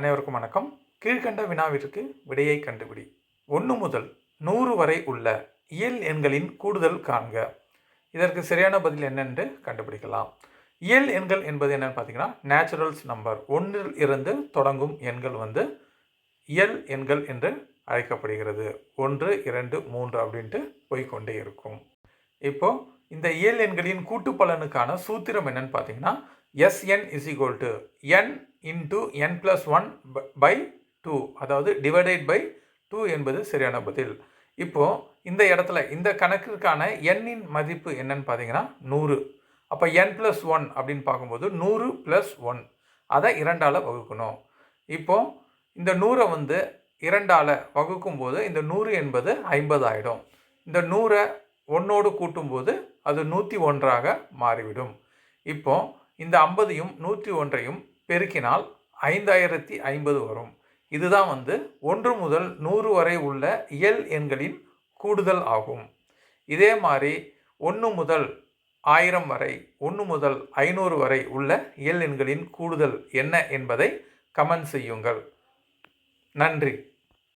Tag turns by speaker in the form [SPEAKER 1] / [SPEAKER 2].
[SPEAKER 1] அனைவருக்கும் வணக்கம். கீழ்கண்ட வினாவிற்கு விடையை கண்டுபிடி. ஒன்று முதல் நூறு வரை உள்ள இயல் எண்களின் கூடுதல் காண்க. இதற்கு சரியான பதில் என்னென்று கண்டுபிடிக்கலாம். இயல் எண்கள் என்பது என்னென்னு பார்த்தீங்கன்னா நேச்சுரல்ஸ் நம்பர் ஒன்றில் இருந்து தொடங்கும் எண்கள் வந்து இயல் எண்கள் என்று அழைக்கப்படுகிறது. ஒன்று இரண்டு மூன்று அப்படின்ட்டு போய்க்கொண்டே இருக்கும். இப்போது இந்த இயல் எண்களின் கூட்டு பலனுக்கான சூத்திரம் என்னன்னு பார்த்தீங்கன்னா SN is equal to N into N plus one by two அதாவது டிவைடட் பை டூ என்பது சரியான பதில். இப்போது இந்த இடத்துல இந்த கணக்கிற்கான எண்ணின் மதிப்பு என்னன்னு பார்த்தீங்கன்னா நூறு. அப்போ என் ப்ளஸ் ஒன் அப்படின்னு பார்க்கும்போது நூறு ப்ளஸ் ஒன் அதை இரண்டால் வகுக்கணும். இப்போது இந்த நூறை வந்து இரண்டால் வகுக்கும்போது இந்த நூறு என்பது ஐம்பது ஆகிடும் இந்த நூறை ஒன்றோடு கூட்டும்போது அது நூற்றி ஒன்றாக மாறிவிடும். இப்போ இந்த ஐம்பதையும் நூற்றி ஒன்றையும் பெருக்கினால் ஐந்தாயிரத்தி ஐம்பது வரும். இதுதான் வந்து ஒன்று முதல் நூறு வரை உள்ள இயல் எண்களின் கூடுதல் ஆகும். இதே மாதிரி ஒன்று முதல் ஆயிரம் வரை ஒன்று முதல் ஐநூறு வரை உள்ள இயல் எண்களின் கூடுதல் என்ன என்பதை கமெண்ட் செய்யுங்கள். நன்றி.